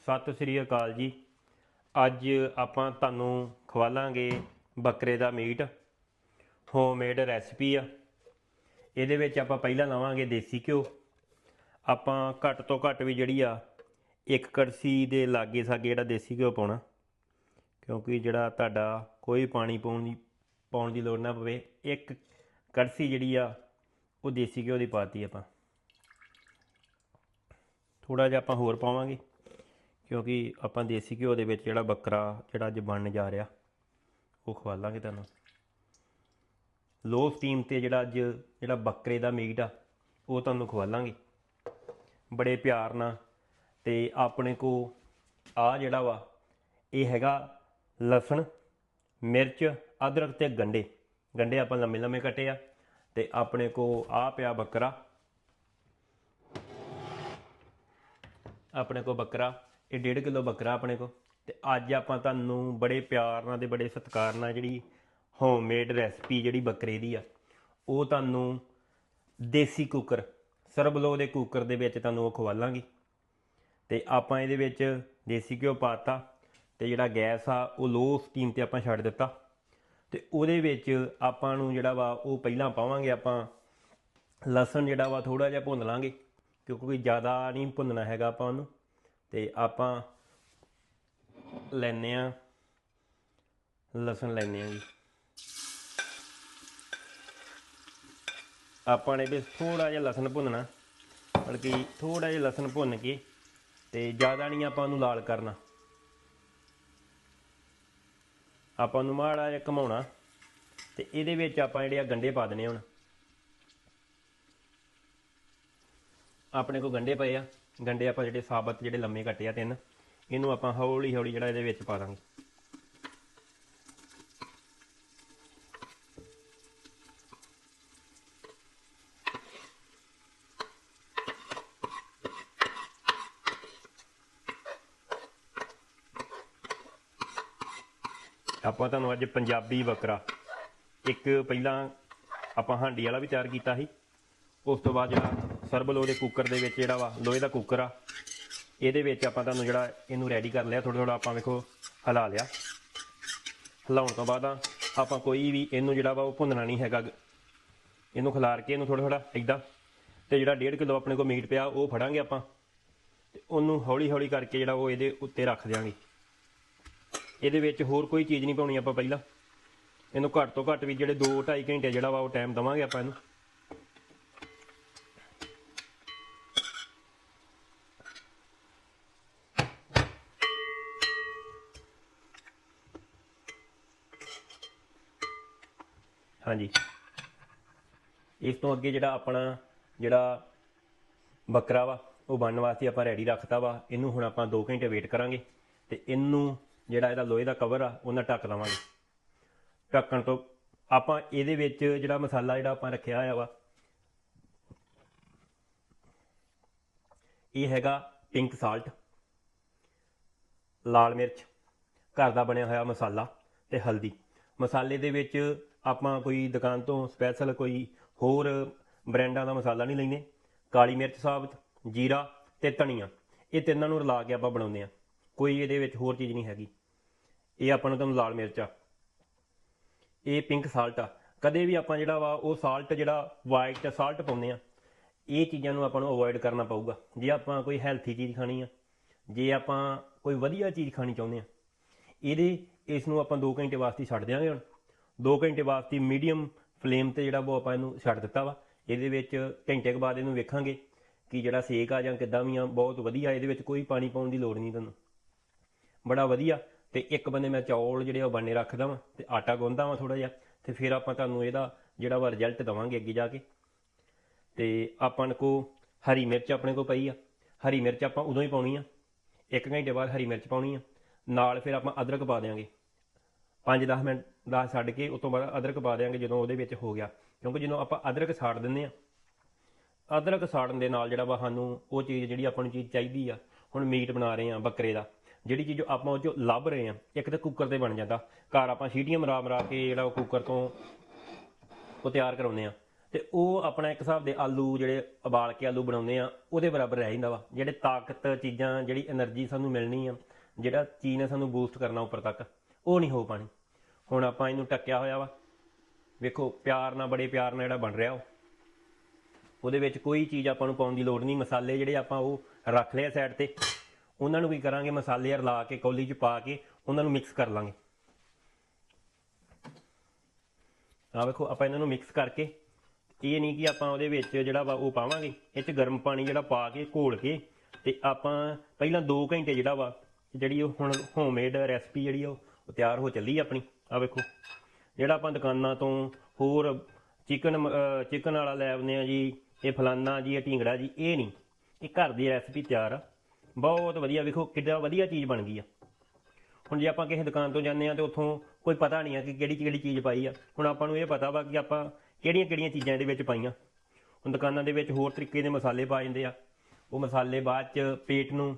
ਸਤਿ ਸ੍ਰੀ ਅਕਾਲ ਜੀ। ਅੱਜ ਆਪਾਂ ਤੁਹਾਨੂੰ ਖਵਾਲਾਂਗੇ ਬੱਕਰੇ ਦਾ ਮੀਟ। ਹੋਮਮੇਡ ਰੈਸਪੀ ਆ। ਇਹਦੇ ਵਿੱਚ ਆਪਾਂ ਪਹਿਲਾਂ ਲਾਵਾਂਗੇ ਦੇਸੀ ਘਿਓ। ਆਪਾਂ ਘੱਟ ਤੋਂ ਘੱਟ ਵੀ ਜਿਹੜੀ ਆ, ਇੱਕ ਕੜਸੀ ਦੇ ਲਾਗੇ ਸਾਗੇ ਜਿਹੜਾ ਦੇਸੀ ਘਿਓ ਪਾਉਣਾ। ਕਿਉਂਕਿ ਜਿਹੜਾ ਤੁਹਾਡਾ ਕੋਈ ਪਾਣੀ ਪਾਉਣ ਦੀ ਪਾਉਣ ਦੀ ਲੋੜ ਨਾ ਪਵੇ, ਇੱਕ ਕੜਸੀ ਜਿਹੜੀ ਆ, ਉਹ ਦੇਸੀ ਘਿਓ ਦੀ ਪਾਤੀ ਆਪਾਂ। ਥੋੜਾ ਜਿਹਾ ਆਪਾਂ ਹੋਰ ਪਾਵਾਂਗੇ। ਕਿਉਂਕਿ ਆਪਾਂ ਦੇਸੀ ਘਿਓ ਦੇ ਵਿੱਚ ਜਿਹੜਾ ਬੱਕਰਾ, ਜਿਹੜਾ ਅੱਜ ਬਣਨ ਜਾ ਰਿਹਾ, ਉਹ ਖਵਾਲਾਂਗੇ ਤੁਹਾਨੂੰ। ਲੋ ਸਟੀਮ ਤੇ ਜਿਹੜਾ ਅੱਜ, ਜਿਹੜਾ ਬੱਕਰੇ ਦਾ ਮੀਟ ਆ, ਉਹ ਤੁਹਾਨੂੰ ਖਵਾਲਾਂਗੇ। ਬੜੇ ਪਿਆਰ ਨਾਲ ਤੇ ਆਪਣੇ ਕੋ ਆ ਜਿਹੜਾ ਵਾ, ਇਹ ਹੈਗਾ ਲਸਣ, ਮਿਰਚ, ਅਦਰਕ ਤੇ ਗੰਡੇ। ਗੰਡੇ ਆਪਾਂ ਲੰਮੇ ਲੰਮੇ ਕੱਟੇ ਆ ਤੇ ਆਪਣੇ ਕੋ ਆ ਪਿਆ ਬੱਕਰਾ। ਆਪਣੇ ਕੋ ਬੱਕਰਾ। ਇਹ 1.5 ਕਿਲੋ ਬੱਕਰਾ ਆਪਣੇ ਕੋ ਤੇ ਅੱਜ ਆਪਾਂ ਤੁਹਾਨੂੰ ਬੜੇ ਪਿਆਰ ਨਾਲ ਤੇ ਬੜੇ ਸਤਿਕਾਰ ਨਾਲ ਜਿਹੜੀ ਹੋਮਮੇਡ ਰੈਸਪੀ ਜਿਹੜੀ ਬੱਕਰੇ ਦੀ ਆ, ਉਹ ਤੁਹਾਨੂੰ ਦੇਸੀ ਕੁੱਕਰ ਸਰਬਲੋ ਦੇ ਕੁੱਕਰ ਦੇ ਵਿੱਚ ਤੁਹਾਨੂੰ ਉਹ ਖਵਾਲਾਂਗੇ ਤੇ ਆਪਾਂ ਇਹਦੇ ਵਿੱਚ ਦੇਸੀ ਘਿਓ ਪਾਤਾ ਤੇ ਜਿਹੜਾ ਗੈਸ ਆ, ਉਹ ਲੋ ਸਟੀਮ ਤੇ ਆਪਾਂ ਛੱਡ ਦਿੱਤਾ। ਤੇ ਉਹਦੇ ਵਿੱਚ ਆਪਾਂ ਨੂੰ ਜਿਹੜਾ ਵਾ, ਉਹ ਪਹਿਲਾਂ ਪਾਵਾਂਗੇ ਆਪਾਂ, ਲਸਣ ਜਿਹੜਾ ਵਾ ਥੋੜਾ ਜਿਹਾ ਭੁੰਨ ਲਾਂਗੇ, ਕਿਉਂਕਿ ਕੋਈ ਜ਼ਿਆਦਾ ਨਹੀਂ ਭੁੰਨਣਾ ਹੈਗਾ ਆਪਾਂ ਉਹਨੂੰ। ਤੇ ਆਪਾਂ ਲੈਨੇ ਆ ਲਸਣ ਲੈਨੇ ਆ ਜੀ। ਆਪਾਂ ਨੇ ਵੀ ਥੋੜਾ ਜਿਹਾ ਲਸਣ ਭੁੰਨਣਾ, ਬਲਕਿ ਥੋੜਾ ਜਿਹਾ ਲਸਣ ਭੁੰਨ ਕੇ ਤੇ ਜ਼ਿਆਦਾ ਨਹੀਂ ਆਪਾਂ ਉਹਨੂੰ ਲਾਲ ਕਰਨਾ। ਆਪਾਂ ਨੂੰ ਮਾੜਾ ਜਿਹਾ ਘਮਾਉਣਾ ਤੇ ਇਹਦੇ ਵਿੱਚ ਆਪਾਂ ਜਿਹੜੇ ਆ ਗੰਡੇ ਪਾ ਦੇਣੇ ਹੁਣ। ਆਪਣੇ ਕੋ ਗੰਡੇ ਪਏ ਆ। ਗੰਡੇ ਆਪਾਂ ਜਿਹੜੇ ਸਾਬਤ ਜਿਹੜੇ ਲੰਮੇ ਕੱਟੇ ਆ ਤਿੰਨ, ਇਹਨੂੰ ਆਪਾਂ ਹੌਲੀ ਹੌਲੀ ਜਿਹੜਾ ਇਹਦੇ ਵਿੱਚ ਪਾ ਦਾਂਗੇ। ਆਪਾਂ ਤੁਹਾਨੂੰ ਅੱਜ ਪੰਜਾਬੀ ਬੱਕਰਾ, ਇੱਕ ਪਹਿਲਾਂ ਆਪਾਂ ਹਾਂਡੀ ਵਾਲਾ ਵੀ ਤਿਆਰ ਕੀਤਾ ਸੀ, ਉਸ ਤੋਂ ਬਾਅਦ ਜਿਹੜਾ ਸਰਬਲੋ ਦੇ ਕੁੱਕਰ ਦੇ ਵਿੱਚ ਜਿਹੜਾ ਵਾ, ਲੋਹੇ ਦਾ ਕੁੱਕਰ ਆ, ਇਹਦੇ ਵਿੱਚ ਆਪਾਂ ਤੁਹਾਨੂੰ ਜਿਹੜਾ ਇਹਨੂੰ ਰੈਡੀ ਕਰ ਲਿਆ ਥੋੜਾ ਥੋੜਾ ਆਪਾਂ ਵੇਖੋ ਹਿਲਾ ਲਿਆ। ਹਿਲਾਉਣ ਤੋਂ ਬਾਅਦ ਆਪਾਂ ਕੋਈ ਵੀ ਇਹਨੂੰ ਜਿਹੜਾ ਵਾ ਉਹ ਭੁੰਨਣਾ ਨਹੀਂ ਹੈਗਾ ਇਹਨੂੰ ਖਿਲਾਰ ਕੇ ਇਹਨੂੰ ਥੋੜਾ ਥੋੜਾ ਇਦਾਂ ਤੇ ਜਿਹੜਾ 1.5 ਕਿਲੋ ਆਪਣੇ ਕੋਲ ਮੀਟ ਪਿਆ, ਉਹ ਫੜਾਂਗੇ ਆਪਾਂ, ਤੇ ਉਹਨੂੰ ਹੌਲੀ ਹੌਲੀ ਕਰਕੇ ਜਿਹੜਾ ਉਹ ਇਹਦੇ ਉੱਤੇ ਰੱਖ ਦਿਆਂਗੇ। ਇਹਦੇ ਵਿੱਚ ਹੋਰ ਕੋਈ ਚੀਜ਼ ਨਹੀਂ ਪਾਉਣੀ ਆਪਾਂ ਪਹਿਲਾਂ। ਇਹਨੂੰ ਘੱਟ ਤੋਂ ਘੱਟ ਵੀ ਜਿਹੜੇ 2 2.5 ਘੰਟੇ ਜਿਹੜਾ ਵਾ ਉਹ ਟਾਈਮ ਦਵਾਂਗੇ ਆਪਾਂ ਇਹਨੂੰ। ਹਾਂਜੀ। ਇਸ ਤੋਂ ਅੱਗੇ ਜਿਹੜਾ ਆਪਣਾ ਜਿਹੜਾ ਬੱਕਰਾ ਵਾ, ਉਹ ਬਣਨ ਵਾਸਤੇ ਆਪਾਂ ਰੈਡੀ ਰੱਖਤਾ ਵਾ, ਇਹਨੂੰ ਹੁਣ ਆਪਾਂ 2 ਘੰਟੇ ਵੇਟ ਕਰਾਂਗੇ ਤੇ ਇਹਨੂੰ ਜਿਹੜਾ ਇਹਦਾ ਲੋਹੇ ਦਾ ਕਵਰ ਆ ਉਹਨਾਂ ਢੱਕ ਲਵਾਂਗੇ ਢੱਕਣ ਤੋਂ ਆਪਾਂ ਇਹਦੇ ਵਿੱਚ ਜਿਹੜਾ ਮਸਾਲਾ ਜਿਹੜਾ ਆਪਾਂ ਰੱਖਿਆ ਹੋਇਆ ਵਾ, ਇਹ ਹੈਗਾ ਪਿੰਕ ਸਾਲਟ ਲਾਲ ਮਿਰਚ, ਘਰ ਦਾ ਬਣਿਆ ਹੋਇਆ ਮਸਾਲਾ ਤੇ ਹਲਦੀ। ਮਸਾਲੇ ਦੇ ਵਿੱਚ ਆਪਾਂ ਕੋਈ ਦੁਕਾਨ ਤੋਂ ਸਪੈਸ਼ਲ ਕੋਈ ਹੋਰ ਬ੍ਰਾਂਡਾਂ ਦਾ ਮਸਾਲਾ ਨਹੀਂ ਲੈਂਦੇ। ਕਾਲੀ ਮਿਰਚ ਸਾਬਤ, ਜੀਰਾ ਤੇ ਧਨੀਆ। ਇਹ ਤਿੰਨਾਂ ਨੂੰ ਰਲਾ ਕੇ ਆਪਾਂ ਬਣਾਉਂਦੇ ਆ ਕੋਈ ਇਹਦੇ ਵਿੱਚ ਹੋਰ ਚੀਜ਼ ਨਹੀਂ ਹੈਗੀ। ਇਹ ਆਪਾਂ ਨੂੰ ਤੁਹਾਨੂੰ ਲਾਲ ਮਿਰਚ ਆ। ਇਹ ਪਿੰਕ ਸਾਲਟ ਆ। ਕਦੇ ਵੀ ਆਪਾਂ ਜਿਹੜਾ ਵਾ ਉਹ ਸਾਲਟ ਜਿਹੜਾ ਵਾਈਟ ਸਾਲਟ ਪਾਉਂਦੇ ਆ ਇਹ ਚੀਜ਼ਾਂ ਨੂੰ ਆਪਾਂ ਨੂੰ ਅਵੋਇਡ ਕਰਨਾ ਪਊਗਾ। ਜੇ ਆਪਾਂ ਕੋਈ ਹੈਲਥੀ ਚੀਜ਼ ਖਾਣੀ ਆ, ਜੇ ਆਪਾਂ ਕੋਈ ਵਧੀਆ ਚੀਜ਼ ਖਾਣੀ ਚਾਹੁੰਦੇ ਆ ਇਹਦੇ, ਇਸ ਨੂੰ ਆਪਾਂ 2 ਘੰਟੇ ਵਾਸਤੇ ਛੱਡ ਦਿਆਂਗੇ ਹੁਣ। 2 ਘੰਟੇ ਵਾਸਤੇ ਮੀਡੀਅਮ ਫਲੇਮ ਤੇ ਜਿਹੜਾ ਉਹ ਆਪਾਂ ਇਹਨੂੰ ਛੱਡ ਦਿੱਤਾ ਵਾ। ਇਹਦੇ ਵਿੱਚ ਘੰਟੇ ਕੁ ਬਾਅਦ ਇਹਨੂੰ ਵੇਖਾਂਗੇ ਕਿ ਜਿਹੜਾ ਸੇਕ ਆ ਜਾਂ ਕਿੱਦਾਂ ਵੀ ਆ, ਬਹੁਤ ਵਧੀਆ। ਇਹਦੇ ਵਿੱਚ ਕੋਈ ਪਾਣੀ ਪਾਉਣ ਦੀ ਲੋੜ ਨਹੀਂ ਤੁਹਾਨੂੰ। ਬੜਾ ਵਧੀਆ। ਤੇ ਇੱਕ ਬੰਦੇ ਮੈਂ ਚੌਲ ਜਿਹੜੇ ਉਹ ਬਣਨੇ ਰੱਖਦਾ ਵਾਂ ਤੇ ਆਟਾ ਗੁੰਨਦਾ ਵਾਂ ਥੋੜਾ ਜਿਹਾ ਤੇ ਫਿਰ ਆਪਾਂ ਤੁਹਾਨੂੰ ਇਹਦਾ ਜਿਹੜਾ ਵਾ ਰਿਜ਼ਲਟ ਦਵਾਂਗੇ ਅੱਗੇ ਜਾ ਕੇ। ਤੇ ਆਪਾਂ ਕੋ ਹਰੀ ਮਿਰਚ ਆਪਣੇ ਕੋ ਪਈ ਆ। ਹਰੀ ਮਿਰਚ ਆਪਾਂ ਉਦੋਂ ਹੀ ਪਾਉਣੀ ਆ। ਇੱਕ ਘੰਟੇ ਬਾਅਦ ਹਰੀ ਮਿਰਚ ਪਾਉਣੀ ਆ। ਨਾਲ ਫਿਰ ਆਪਾਂ ਅਦਰਕ ਪਾ ਦੇਾਂਗੇ 5-10 ਮਿੰਟ ਦਾ ਛੱਡ ਕੇ ਉਸ ਤੋਂ ਬਾਅਦ ਅਦਰਕ ਪਾ ਦੇਾਂਗੇ ਜਦੋਂ ਉਹਦੇ ਵਿੱਚ ਹੋ ਗਿਆ। ਕਿਉਂਕਿ ਜਦੋਂ ਆਪਾਂ ਅਦਰਕ ਸਾੜ ਦਿੰਦੇ ਆ ਅਦਰਕ ਸਾੜਨ ਦੇ ਨਾਲ ਜਿਹੜਾ ਵਾ ਸਾਨੂੰ ਉਹ ਚੀਜ਼ ਜਿਹੜੀ ਆਪਾਂ ਨੂੰ ਚੀਜ਼ ਚਾਹੀਦੀ ਆ, ਹੁਣ ਮੀਟ ਬਣਾ ਰਹੇ ਆ ਬੱਕਰੇ ਦਾ। ਜਿਹੜੀ ਚੀਜ਼ ਆਪਾਂ ਉਹ ਚੋਂ ਲੱਭ ਰਹੇ ਆ ਇੱਕ ਤਾਂ ਕੁੱਕਰ ਤੇ ਬਣ ਜਾਂਦਾ। ਘਰ ਆਪਾਂ ਸੀਟੀਆਂ ਮਰਾ ਮਰਾ ਕੇ ਜਿਹੜਾ ਉਹ ਕੁੱਕਰ ਤੋਂ ਉਹ ਤਿਆਰ ਕਰਾਉਂਦੇ ਆ ਤੇ ਉਹ ਆਪਣਾ ਇੱਕ ਹਿਸਾਬ ਦੇ ਆਲੂ ਜਿਹੜੇ ਉਬਾਲ ਕੇ ਆਲੂ ਬਣਾਉਂਦੇ ਆ ਉਹਦੇ ਬਰਾਬਰ ਰਹਿ ਜਾਂਦਾ ਵਾ। ਜਿਹੜੇ ਤਾਕਤ ਚੀਜ਼ਾਂ, ਜਿਹੜੀ એનર્ਜੀ ਸਾਨੂੰ ਮਿਲਣੀ ਆ, ਜਿਹੜਾ ਚੀਜ਼ ਨੇ ਸਾਨੂੰ ਬੂਸਟ ਕਰਨਾ ਉੱਪਰ ਤੱਕ। ਉਹ ਨਹੀਂ ਹੋ ਪਾਣੀ। ਹੁਣ ਆਪਾਂ ਇਹਨੂੰ ਟੱਕਿਆ ਹੋਇਆ ਵਾ। ਵੇਖੋ, ਪਿਆਰ ਨਾਲ, ਬੜੇ ਪਿਆਰ ਨਾਲ ਜਿਹੜਾ ਬਣ ਰਿਹਾ ਉਹ। ਉਹਦੇ ਵਿੱਚ ਕੋਈ ਚੀਜ਼ ਆਪਾਂ ਨੂੰ ਪਾਉਣ ਦੀ ਲੋੜ ਨਹੀਂ। ਮਸਾਲੇ ਜਿਹੜੇ ਆਪਾਂ ਉਹ ਰੱਖ ਲਏ ਸਾਈਡ ਤੇ। ਉਹਨਾਂ ਨੂੰ ਕੀ ਕਰਾਂਗੇ? ਮਸਾਲੇ ਰਲਾ ਕੇ, ਕੌਲੀ 'ਚ ਪਾ ਕੇ ਉਹਨਾਂ ਨੂੰ ਮਿਕਸ ਕਰ ਲਾਂਗੇ। ਆ ਵੇਖੋ, ਆਪਾਂ ਇਹਨਾਂ ਨੂੰ ਮਿਕਸ ਕਰਕੇ, ਇਹ ਨਹੀਂ ਕਿ ਆਪਾਂ ਉਹਦੇ ਵਿੱਚ ਜਿਹੜਾ ਵਾ ਉਹ ਪਾਵਾਂਗੇ। ਇਹ 'ਚ ਗਰਮ ਪਾਣੀ ਜਿਹੜਾ ਪਾ ਕੇ, ਘੋਲ ਕੇ ਤੇ ਆਪਾਂ ਪਹਿਲਾਂ 2 ਘੰਟੇ ਜਿਹੜਾ ਵਾ, ਜਿਹੜੀ ਉਹ ਹੁਣ ਹੋਮਮੇਡ ਰੈਸਪੀ ਜਿਹੜੀ ਉਹ ਤਿਆਰ ਹੋ ਚੱਲੀ ਆਪਣੀ। ਆ ਵੇਖੋ, ਜਿਹੜਾ ਆਪਾਂ ਦੁਕਾਨਾਂ ਤੋਂ ਹੋਰ ਚਿਕਨ ਚਿਕਨ ਵਾਲਾ ਲੈ ਆਉਂਦੇ ਆ ਜੀ, ਇਹ ਫਲਾਨਾ ਜੀ, ਇਹ ਢੀਂਗੜਾ ਜੀ, ਇਹ ਨਹੀਂ। ਇਹ ਘਰ ਦੀ ਰੈਸਪੀ ਤਿਆਰ ਆ। ਬਹੁਤ ਵਧੀਆ, ਵੇਖੋ ਕਿੱਡਾ ਵਧੀਆ ਚੀਜ਼ ਬਣ ਗਈ ਆ। ਹੁਣ ਜੇ ਆਪਾਂ ਕਿਸੇ ਦੁਕਾਨ ਤੋਂ ਜਾਂਦੇ ਆ ਤੇ ਉੱਥੋਂ ਕੋਈ ਪਤਾ ਨਹੀਂ ਆ ਕਿ ਕਿਹੜੀ ਕਿਹੜੀ ਚੀਜ਼ ਪਾਈ ਆ। ਹੁਣ ਆਪਾਂ ਨੂੰ ਇਹ ਪਤਾ ਵਾ ਕਿ ਆਪਾਂ ਕਿਹੜੀਆਂ ਕਿਹੜੀਆਂ ਚੀਜ਼ਾਂ ਇਹਦੇ ਵਿੱਚ ਪਾਈਆਂ। ਹੁਣ ਦੁਕਾਨਾਂ ਦੇ ਵਿੱਚ ਹੋਰ ਤਰੀਕੇ ਦੇ ਮਸਾਲੇ ਪਾ ਜਾਂਦੇ ਆ। ਉਹ ਮਸਾਲੇ ਬਾਅਦ ਚ ਪੇਟ ਨੂੰ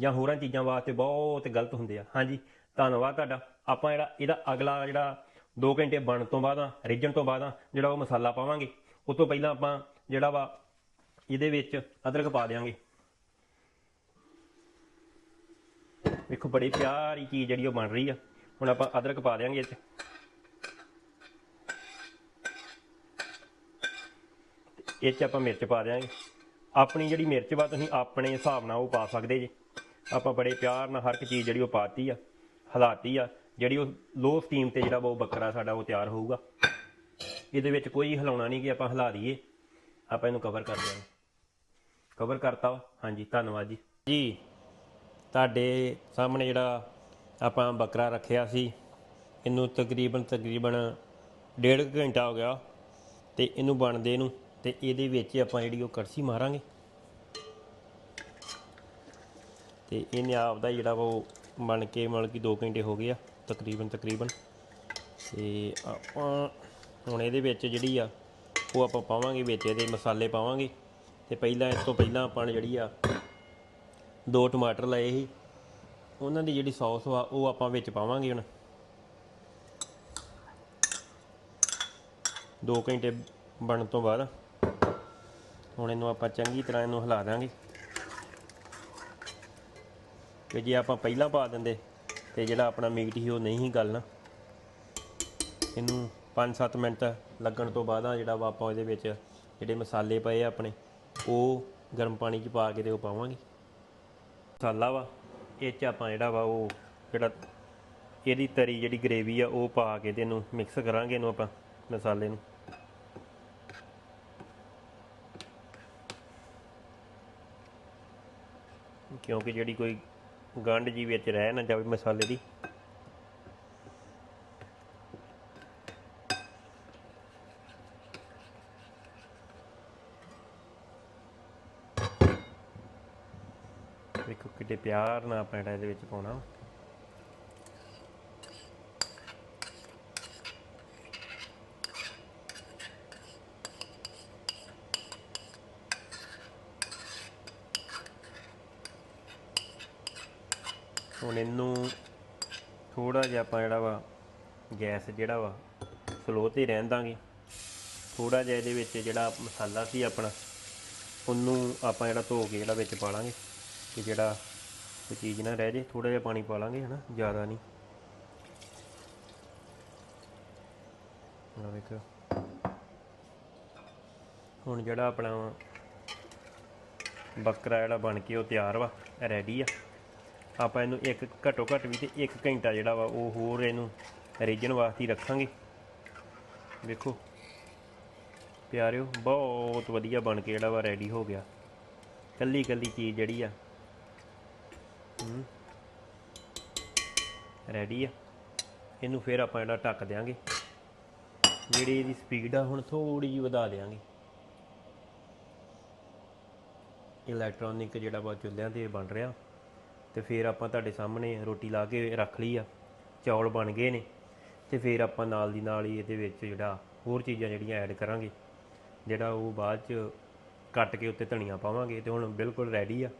ਜਾਂ ਹੋਰਾਂ ਚੀਜ਼ਾਂ ਵਾਸਤੇ ਬਹੁਤ ਗਲਤ ਹੁੰਦੇ ਆ। ਹਾਂਜੀ ਧੰਨਵਾਦ ਤੁਹਾਡਾ। ਆਪਾਂ ਜਿਹੜਾ, ਇਹਦਾ ਅਗਲਾ ਜਿਹੜਾ 2 ਘੰਟੇ ਬਣਨ ਤੋਂ ਬਾਅਦ ਆ, ਰਿੱਝਣ ਤੋਂ ਬਾਅਦ ਆ, ਜਿਹੜਾ ਉਹ ਮਸਾਲਾ ਪਾਵਾਂਗੇ। ਉਸ ਤੋਂ ਪਹਿਲਾਂ ਆਪਾਂ ਜਿਹੜਾ ਵਾ, ਇਹਦੇ ਵਿੱਚ ਅਦਰਕ ਪਾ ਦੇਵਾਂਗੇ ਵੇਖੋ, ਬੜੀ ਪਿਆਰੀ ਚੀਜ਼ ਜਿਹੜੀ ਉਹ ਬਣ ਰਹੀ ਆ। ਹੁਣ ਆਪਾਂ ਅਦਰਕ ਪਾ ਦੇਵਾਂਗੇ ਇਹ 'ਚ। ਇਹ 'ਚ ਆਪਾਂ ਮਿਰਚ ਪਾ ਦੇਵਾਂਗੇ ਆਪਣੀ ਜਿਹੜੀ ਮਿਰਚ ਵਾ, ਤੁਸੀਂ ਆਪਣੇ ਹਿਸਾਬ ਨਾਲ ਉਹ ਪਾ ਸਕਦੇ ਜੇ। ਆਪਾਂ ਬੜੇ ਪਿਆਰ ਨਾਲ ਹਰ ਇੱਕ ਚੀਜ਼ ਜਿਹੜੀ ਉਹ ਪਾਤੀ ਆ। ਹਲਾਤੀ ਆ, ਜਿਹੜੀ ਉਹ ਲੋ ਸਟੀਮ ਤੇ ਜਿਹੜਾ ਵਾ ਉਹ ਬੱਕਰਾ ਸਾਡਾ ਉਹ ਤਿਆਰ ਹੋਊਗਾ। ਇਹਦੇ ਵਿੱਚ ਕੋਈ ਹਿਲਾਉਣਾ ਨਹੀਂ ਕਿ ਆਪਾਂ ਹਿਲਾ ਦਈਏ। ਆਪਾਂ ਇਹਨੂੰ ਕਵਰ ਕਰ ਦਿਆਂਗੇ। ਕਵਰ ਕਰਤਾ ਵਾ। ਹਾਂਜੀ, ਧੰਨਵਾਦ ਜੀ। ਜੀ, ਤੁਹਾਡੇ ਸਾਹਮਣੇ ਜਿਹੜਾ ਆਪਾਂ ਬੱਕਰਾ ਰੱਖਿਆ ਸੀ, ਇਹਨੂੰ ਤਕਰੀਬਨ ਤਕਰੀਬਨ ਡੇਢ ਕੁ ਘੰਟਾ ਹੋ ਗਿਆ ਤੇ ਇਹਨੂੰ ਬਣਦੇ ਨੂੰ ਤੇ ਇਹਦੇ ਵਿੱਚ ਆਪਾਂ ਜਿਹੜੀ ਉਹ ਕੜਸੀ ਮਾਰਾਂਗੇ। ਤੇ ਇਹਨੇ ਆਪ ਦਾ ਜਿਹੜਾ ਵਾ ਉਹ ਬਣ ਕੇ ਮਤਲਬ ਕਿ 2 ਘੰਟੇ ਹੋ ਗਏ ਆ, ਤਕਰੀਬਨ ਤਕਰੀਬਨ। ਤੇ ਆਪਾਂ ਹੁਣ ਇਹਦੇ ਵਿੱਚ ਜਿਹੜੀ ਆ, ਉਹ ਆਪਾਂ ਪਾਵਾਂਗੇ ਵਿੱਚ ਇਹਦੇ ਮਸਾਲੇ ਪਾਵਾਂਗੇ। ਤੇ ਪਹਿਲਾਂ ਇਸ ਤੋਂ ਪਹਿਲਾਂ ਆਪਾਂ ਜਿਹੜੀ ਆ, ਦੋ ਟਮਾਟਰ ਲਏ ਸੀ। ਉਹਨਾਂ ਦੀ ਜਿਹੜੀ ਸੌਸ ਵਾ, ਉਹ ਆਪਾਂ ਵਿੱਚ ਪਾਵਾਂਗੇ ਹੁਣ। 2 ਘੰਟੇ ਬਣਨ ਤੋਂ ਬਾਅਦ, ਹੁਣ ਇਹਨੂੰ ਆਪਾਂ ਚੰਗੀ ਤਰ੍ਹਾਂ ਇਹਨੂੰ ਹਿਲਾ ਦਾਂਗੇ। ਕਿ ਜੇ ਆਪਾਂ ਪਹਿਲਾਂ ਪਾ ਦਿੰਦੇ ਤੇ ਜਿਹੜਾ ਆਪਣਾ ਮੀਟ ਸੀ ਉਹ ਨਹੀਂ ਸੀ ਗਲਣਾ ਇਹਨੂੰ 5-7 ਮਿੰਟ ਲੱਗਣ ਤੋਂ ਬਾਅਦ ਆ ਜਿਹੜਾ ਵਾ ਆਪਾਂ ਇਹਦੇ ਵਿੱਚ ਜਿਹੜੇ ਮਸਾਲੇ ਪਏ ਆ ਆਪਣੇ, ਉਹ ਗਰਮ ਪਾਣੀ 'ਚ ਪਾ ਕੇ ਤੇ ਉਹ ਪਾਵਾਂਗੇ। ਮਸਾਲਾ ਵਾ, ਇਹ 'ਚ ਆਪਾਂ ਜਿਹੜਾ ਵਾ ਉਹ ਜਿਹੜਾ ਇਹਦੀ ਤਰੀ ਜਿਹੜੀ ਗ੍ਰੇਵੀ ਆ ਉਹ ਪਾ ਕੇ ਤੇ ਇਹਨੂੰ ਮਿਕਸ ਕਰਾਂਗੇ ਇਹਨੂੰ ਆਪਾਂ ਮਸਾਲੇ ਨੂੰ। ਕਿਉਂਕਿ ਜਿਹੜੀ ਕੋਈ ਗੰਢ ਜੀ ਵਿੱਚ ਰਹਿ ਨਾ ਜਾਵੇ ਮਸਾਲੇ ਦੀ। ਵੇਖੋ ਕਿੱਡੇ ਪਿਆਰ ਨਾਲ ਆਪਾਂ ਇਹਦੇ ਵਿੱਚ ਪਾਉਣਾ। ਹੁਣ ਇਹਨੂੰ ਥੋੜਾ ਜਿਹਾ ਆਪਾਂ ਜਿਹੜਾ ਵਾ ਗੈਸ ਜਿਹੜਾ ਵਾ ਸਲੋ ਤੇ ਰਹਿਣ ਦਾਂਗੇ। ਥੋੜਾ ਜਿਹਾ ਇਹਦੇ ਵਿੱਚ ਜਿਹੜਾ ਮਸਾਲਾ ਸੀ ਆਪਣਾ, ਉਹਨੂੰ ਆਪਾਂ ਜਿਹੜਾ ਧੋ ਕੇ ਜਿਹੜਾ ਵਿੱਚ ਪਾ ਲਾਂਗੇ ਕਿ ਜਿਹੜਾ ਕੋਈ ਚੀਜ਼ ਨਾ ਰਹਿ ਜੇ ਥੋੜਾ ਜਿਹਾ ਪਾਣੀ ਪਾ ਲਾਂਗੇ ਹਨਾ, ਜ਼ਿਆਦਾ ਨਹੀਂ। ਆ ਵੇਖੋ। ਹੁਣ ਜਿਹੜਾ ਆਪਣਾ ਬੱਕਰਾ ਜਿਹੜਾ ਬਣ ਕੇ ਉਹ ਤਿਆਰ ਵਾ ਰੈਡੀ ਆ। ਆਪਾਂ ਇਹਨੂੰ ਇੱਕ ਘੱਟੋ ਘੱਟ ਵੀ ਤੇ 1 ਘੰਟਾ ਜਿਹੜਾ ਵਾ ਉਹ ਹੋਰ ਇਹਨੂੰ ਰੀਜਨ ਵਾਸਤੇ ਹੀ ਰੱਖਾਂਗੇ। ਵੇਖੋ। ਪਿਆਰਿਓ, ਬਹੁਤ ਵਧੀਆ ਬਣ ਕੇ ਜਿਹੜਾ ਵਾ ਰੈਡੀ ਹੋ ਗਿਆ। ਕੱਲੀ ਕੱਲੀ ਚੀਜ਼ ਜਿਹੜੀ ਆ ਰੈਡੀ ਆ। ਇਹਨੂੰ ਫਿਰ ਆਪਾਂ ਜਿਹੜਾ ਢੱਕ ਦਿਆਂਗੇ। ਜਿਹੜੀ ਇਹਦੀ ਸਪੀਡ ਆ, ਹੁਣ ਥੋੜੀ ਜਿਹੀ ਵਧਾ ਦਿਆਂਗੇ। ਇਲੈਕਟ੍ਰੋਨਿਕ ਜਿਹੜਾ ਵਾ ਚੁੱਲ੍ਹਿਆਂ ਤੇ ਬਣ ਰਿਹਾ। ਤੇ ਫਿਰ ਆਪਾਂ ਤੁਹਾਡੇ ਸਾਹਮਣੇ ਰੋਟੀ ਲਾ ਕੇ ਰੱਖ ਲਈ ਆ, ਚੌਲ ਬਣ ਗਏ ਨੇ, ਤੇ ਫਿਰ ਆਪਾਂ ਨਾਲ ਦੀ ਨਾਲ ਹੀ ਇਹਦੇ ਵਿੱਚ ਜਿਹੜਾ ਹੋਰ ਚੀਜ਼ਾਂ ਜਿਹੜੀਆਂ ਐਡ ਕਰਾਂਗੇ, ਜਿਹੜਾ ਉਹ ਬਾਅਦ ਚ ਕੱਟ ਕੇ ਉੱਤੇ ਧਨੀਆ ਪਾਵਾਂਗੇ ਤੇ ਹੁਣ ਬਿਲਕੁਲ ਰੈਡੀ ਆ।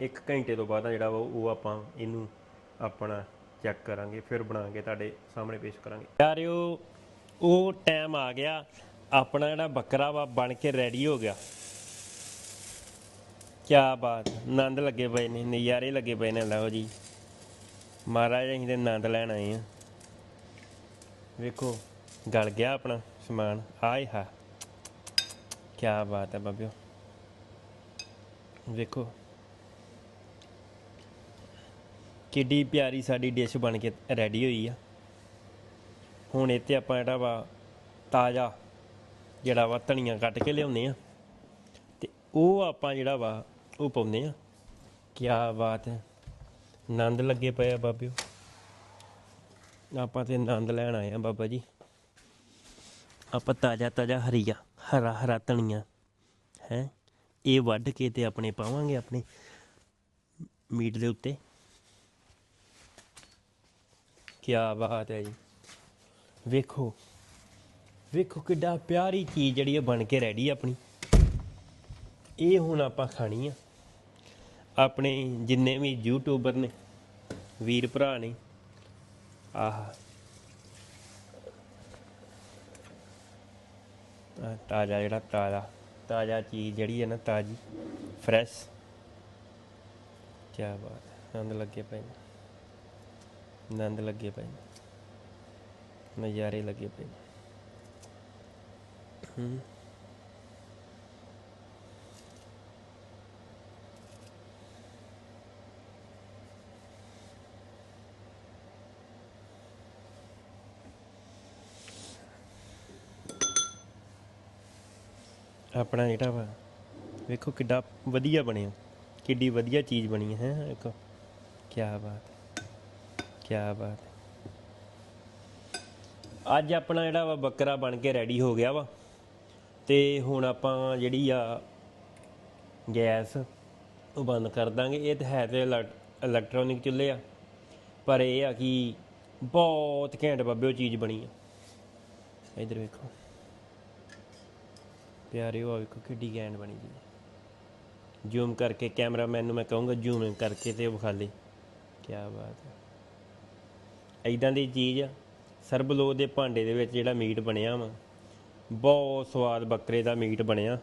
ਇੱਕ ਘੰਟੇ ਤੋਂ ਬਾਅਦ ਜਿਹੜਾ ਵਾ ਉਹ ਆਪਾਂ ਇਹਨੂੰ ਆਪਣਾ ਚੈੱਕ ਕਰਾਂਗੇ, ਫਿਰ ਬਣਾ ਕੇ ਤੁਹਾਡੇ ਸਾਹਮਣੇ ਪੇਸ਼ ਕਰਾਂਗੇ। ਪਿਆਰਿਓ, ਉਹ ਟਾਈਮ ਆ ਗਿਆ, ਆਪਣਾ ਜਿਹੜਾ ਬੱਕਰਾ ਵਾ ਬਣ ਕੇ ਰੈਡੀ ਹੋ ਗਿਆ। ਕਿਆ ਬਾਤ ਆਨੰਦ ਲੱਗੇ ਪਏ ਨੇ, ਨਜ਼ਾਰੇ ਲੱਗੇ ਪਏ ਨੇ, ਲਓ ਜੀ। ਮਹਾਰਾਜ, ਅਸੀਂ ਦੇ ਆਨੰਦ ਲੈਣ ਆਏ ਆ ਵੇਖੋ, ਗਲ ਗਿਆ ਆਪਣਾ ਸਮਾਨ। ਆਏ ਹਾ। ਕਿਆ ਬਾਤ ਹੈ ਬਾਬਿਓ। ਵੇਖੋ। ਕਿੱਡੀ ਪਿਆਰੀ ਸਾਡੀ ਡਿਸ਼ ਬਣ ਕੇ ਰੈਡੀ ਹੋਈ ਆ। ਹੁਣ ਇੱਥੇ ਆਪਾਂ ਜਿਹੜਾ ਵਾ ਤਾਜ਼ਾ ਜਿਹੜਾ ਵਾ ਧਨੀਆ ਕੱਟ ਕੇ ਲਿਆਉਂਦੇ ਆ ਤੇ ਉਹ ਆਪਾਂ ਜਿਹੜਾ ਵਾ ਉਹ ਪਾਉਂਦੇ ਆ। ਕਿਆ ਬਾਤ ਹੈ। ਆਨੰਦ ਲੱਗੇ ਪਏ ਆ ਬਾਬਿਓ। ਆਪਾਂ ਤੇ ਆਨੰਦ ਲੈਣ ਆਏ ਆ ਬਾਬਾ ਜੀ। ਆਪਾਂ ਤਾਜ਼ਾ ਤਾਜ਼ਾ ਹਰੀਆ, ਹਰਾ ਹਰਾ ਧਨੀਆ, ਹੈ। ਇਹ ਵੱਢ ਕੇ ਤੇ ਆਪਣੇ ਪਾਵਾਂਗੇ ਆਪਣੇ ਮੀਟ ਦੇ ਉੱਤੇ। ਕਿਆ ਬਾਤ ਹੈ ਜੀ। ਵੇਖੋ ਵੇਖੋ ਕਿੱਡਾ ਪਿਆਰੀ ਚੀਜ਼ ਜਿਹੜੀ ਇਹ ਬਣ ਕੇ ਰੈਡੀ ਆਪਣੀ। ਇਹ ਹੁਣ ਆਪਾਂ ਖਾਣੀ ਆ। ਆਪਣੇ ਜਿੰਨੇ ਵੀ ਯੂਟਿਊਬਰ ਨੇ, ਵੀਰ ਭਰਾ ਨੇ, ਆਹ ਤਾਜ਼ਾ ਜਿਹੜਾ ਤਾਜ਼ਾ ਤਾਜ਼ਾ ਚੀਜ਼ ਜਿਹੜੀ ਹੈ ਨਾ ਤਾਜ਼ੀ ਫਰੈਸ਼ ਕੀ ਬਾਤ ਹੈ ਆਨੰਦ ਲੱਗੇ ਪਏ ਆਨੰਦ ਲੱਗੇ ਪਏ ਨਜ਼ਾਰੇ ਲੱਗੇ ਪਏ ਹੂੰ। ਆਪਣਾ ਜਿਹੜਾ ਵਾ, ਵੇਖੋ ਕਿੱਡਾ ਵਧੀਆ ਬਣਿਆ, ਕਿੱਡੀ ਵਧੀਆ ਚੀਜ਼ ਬਣੀ ਹੈ, ਹੈਂ, ਵੇਖੋ। ਕੀ ਬਾਤ ਕੀ ਬਾਤ ਅੱਜ ਆਪਣਾ ਜਿਹੜਾ ਵਾ ਬੱਕਰਾ ਬਣ ਕੇ ਰੈਡੀ ਹੋ ਗਿਆ ਵਾ, ਤੇ ਹੁਣ ਆਪਾਂ ਜਿਹੜੀ ਆ ਗੈਸ ਉਹ ਬੰਦ ਕਰ ਦਾਂਗੇ। ਇਹ ਤਾਂ ਹੈ ਤੇ ਇਲੈਕਟ੍ਰੋਨਿਕ ਚੁੱਲ੍ਹੇ ਆ, ਪਰ ਇਹ ਆ ਕਿ ਬਹੁਤ ਘੈਂਟ ਬੱਬੇ ਉਹ ਚੀਜ਼ ਬਣੀ ਆ। ਇਧਰ ਵੇਖੋ। ਪਿਆਰੇ ਉਹ ਵੇਖੋ ਕਿੱਡੀ ਗੈਂਡ ਬਣੀ ਜੀ ਜ਼ੂਮ ਕਰਕੇ ਕੈਮਰਾਮੈਨ ਨੂੰ ਮੈਂ ਕਹੂੰਗਾ ਜ਼ੂਮ ਕਰਕੇ ਤੇ ਵਿਖਾ ਲਈ। ਕੀ ਬਾਤ ਹੈ। ਐਦਾਂ ਦੀ ਚੀਜ਼ ਆ ਸਰਬਲੋ ਦੇ ਭਾਂਡੇ ਦੇ ਵਿੱਚ ਜਿਹੜਾ ਮੀਟ ਬਣਿਆ ਵਾ, ਬਹੁਤ ਸਵਾਦ ਬੱਕਰੇ ਦਾ ਮੀਟ ਬਣਿਆ।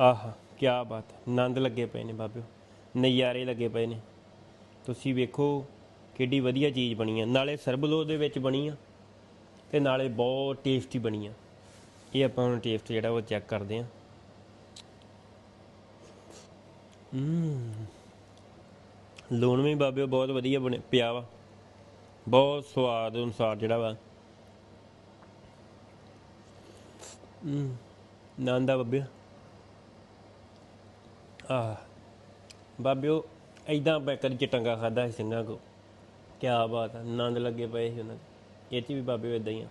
ਆਹ ਕੀ ਬਾਤ ਆਨੰਦ ਲੱਗੇ ਪਏ ਨੇ ਬਾਬਿਓ, ਨਜ਼ਾਰੇ ਲੱਗੇ ਪਏ ਨੇ। ਤੁਸੀਂ ਵੇਖੋ ਕਿੱਡੀ ਵਧੀਆ ਚੀਜ਼ ਬਣੀ ਆ। ਨਾਲੇ ਸਰਬਲੋ ਦੇ ਵਿੱਚ ਬਣੀ ਆ ਤੇ ਨਾਲੇ ਬਹੁਤ ਟੇਸਟੀ ਬਣੀ ਆ। ਇਹ ਆਪਾਂ ਹੁਣ ਟੇਸਟ ਜਿਹੜਾ ਉਹ ਚੈੱਕ ਕਰਦੇ ਆ ਹੂੰ। ਲੂਣ ਵੀ ਬਾਬਿਓ ਬਹੁਤ ਵਧੀਆ ਬਣੇ, ਪਿਆ ਵਾ। ਬਹੁਤ ਸਵਾਦ ਅਨੁਸਾਰ ਜਿਹੜਾ ਵਾ। ਹੂੰ, ਨੰਦਾ ਬਾਬਿਓ ਆਹ ਬਾਬਿਓ ਐਦਾਂ ਬੈਕਰ ਚ ਟੰਗਾ ਖਾਦਾ ਸੀ ਸਿੰਘਾਂ ਕੋ ਕੀ ਬਾਤ ਆ ਆਨੰਦ ਲੱਗੇ ਪਏ ਸੀ ਉਹਨਾਂ ਦੇ ਇਹ 'ਚ ਵੀ ਬਾਬਿਓ ਇਦਾਂ ਹੀ ਆ।